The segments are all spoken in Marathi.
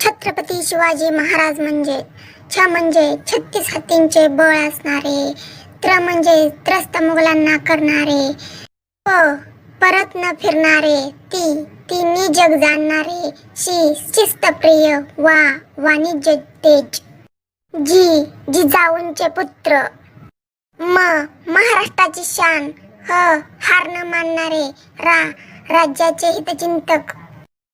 छत्रपती शिवाजी महाराज म्हणजे छ म्हणजे छत्तीस हत्तींचे बळ असणारे त्र म्हणजे त्रस्त मुघलांना करणारे प परत न फिरणारे ती तिन्ही जग जाणणारे शी शिस्तप्रिय वा वाणिज्य तेज जी जिजाऊंचे पुत्र. म महाराष्ट्राची शान ह हार न मानणारे रा राज्याचे हितचिंतक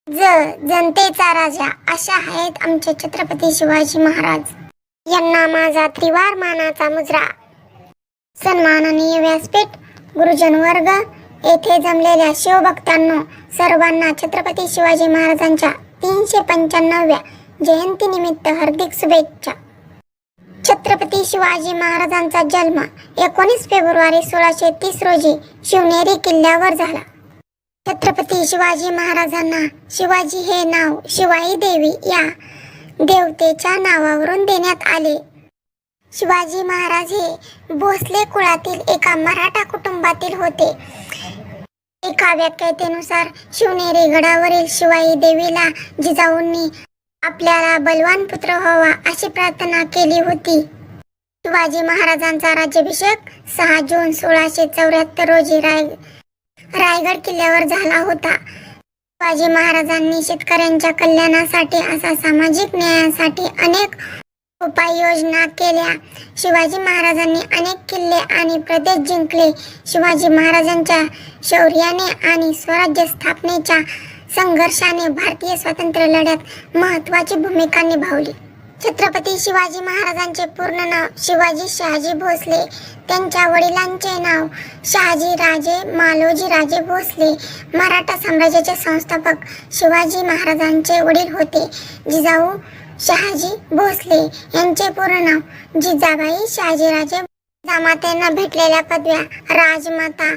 ज जनतेचा राजा अशा आहेत आमचे छत्रपती शिवाजी महाराज. यांना माझा त्रिवार मानाचा मुजरा. सन्माननीय व्यासपीठ गुरुजन वर्ग येथे जमलेल्या शिवभक्तांनो सर्वांना छत्रपती शिवाजी महाराजांच्या तीनशे पंच्याण्णव्या जयंती निमित्त हार्दिक शुभेच्छा. छत्रपती शिवाजी महाराजांचा जन्म एकोणीस फेब्रुवारी सोळाशे तीस रोजी शिवनेरी किल्ल्यावर झाला. छत्रपती शिवाजी महाराजांना शिवाजी हे नाव शिवाई देवी या देवतेच्या नावावरून देण्यात आले. शिवाजी महाराज हे भोसले कुळातील एका मराठा कुटुंबातील होते. एका व्याख्यातेनुसार शिवनेरी गडावरील शिवाई देवीला जिजाऊंनी आपल्याला बलवान पुत्र व्हावा अशी प्रार्थना केली होती. शिवाजी महाराजांचा राज्याभिषेक सहा जून सोळाशे चौऱ्याहत्तर रोजी राय रायगड किल्ल्यावर झाला होता. शिवाजी महाराजांनी शेतकऱ्यांच्या कल्याणासाठी असा सामाजिक न्यायासाठी अनेक उपाययोजना केल्या. शिवाजी महाराजांनी अनेक किल्ले आणि प्रदेश जिंकले. शिवाजी महाराजांच्या शौर्याने आणि स्वराज्य स्थापनेच्या संघर्षाने भारतीय स्वातंत्र्य लढ्यात महत्वाची भूमिका निभावली. छत्रपती शिवाजी महाराजांचे पूर्ण नाव शिवाजी शहाजी भोसले त्यांच्या वडिलांचे नाव शहाजी राजे मालोजी राजे भोसले. मराठा साम्राज्याचे संस्थापक शिवाजी महाराजांचे वडील होते जिजाऊ शहाजी भोसले. यांचे पूर्ण नाव जिजाबाई शहाजीराजे जामात्यांना भेटलेल्या पदव्या राजमाता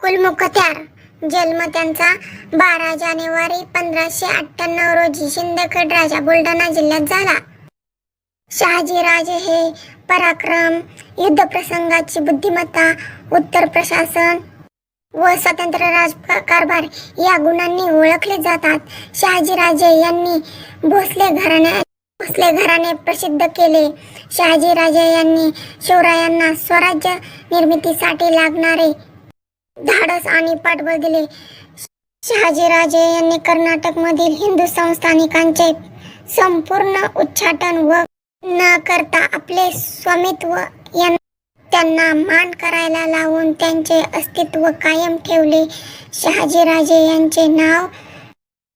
कुलमुखत्यार जन्म त्यांचा बारा जानेवारी पंधराशे अठ्ठ्याण्णव रोजी शिंदखेड राजा बुलढाणा जिल्ह्यात झाला. शहाजीराजे हे पराक्रम युद्ध प्रसंगाची बुद्धिमत्ता उत्तर प्रशासन व स्वतंत्र राजकारभार या गुणांनी ओळखले जातात. शहाजीराजे यांनी भोसले घराणे भोसले घराणे प्रसिद्ध केले. शहाजीराजे यांनी शिवरायांना स्वराज्य निर्मितीसाठी लागणारे धाडस आणि पाठबळ दिले. शहाजीराजे यांनी कर्नाटक मधील हिंदू संस्थानिकांचे संपूर्ण उच्चाटन व न करता आपले स्वामित्व त्यांना मान करायला लावून त्यांचे अस्तित्व कायम ठेवले. शहाजीराजे यांचे नाव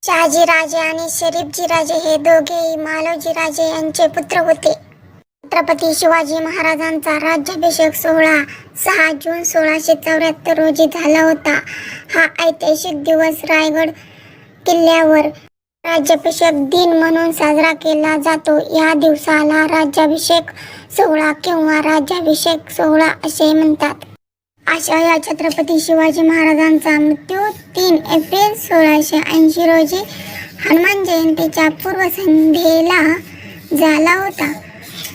शहाजीराजे आणि शरीफजीराजे हे दोघेही मालोजीराजे यांचे पुत्र होते. छत्रपती शिवाजी महाराजांचा राज्याभिषेक सोहळा सहा जून सोळाशे चौऱ्याहत्तर रोजी झाला होता. हा ऐतिहासिक दिवस रायगड किल्ल्यावर राज्याभिषेक दिन म्हणून साजरा केला जातो. या दिवसाला राज्याभिषेक सोहळा किंवा राज्याभिषेक सोहळा असे म्हणतात. अशा या छत्रपती शिवाजी महाराजांचा मृत्यू तीन एप्रिल सोळाशे ऐंशी रोजी हनुमान जयंतीच्या पूर्वसंध्येला झाला होता.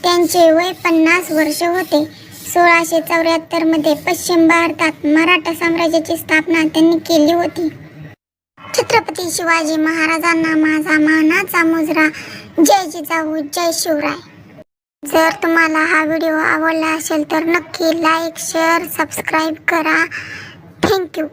त्यांचे वय पन्नास वर्ष होते. सोळाशे चौऱ्याहत्तरमध्ये पश्चिम भारतात मराठा साम्राज्याची स्थापना त्यांनी केली होती. छत्रपती शिवाजी महाराजांना माझा मानाचा मुजरा. जय जिजाऊ जय शिवराय. जर तुम्हाला हा व्हिडिओ आवडला असेल तर नक्की लाईक शेअर सबस्क्राईब करा. Thank you.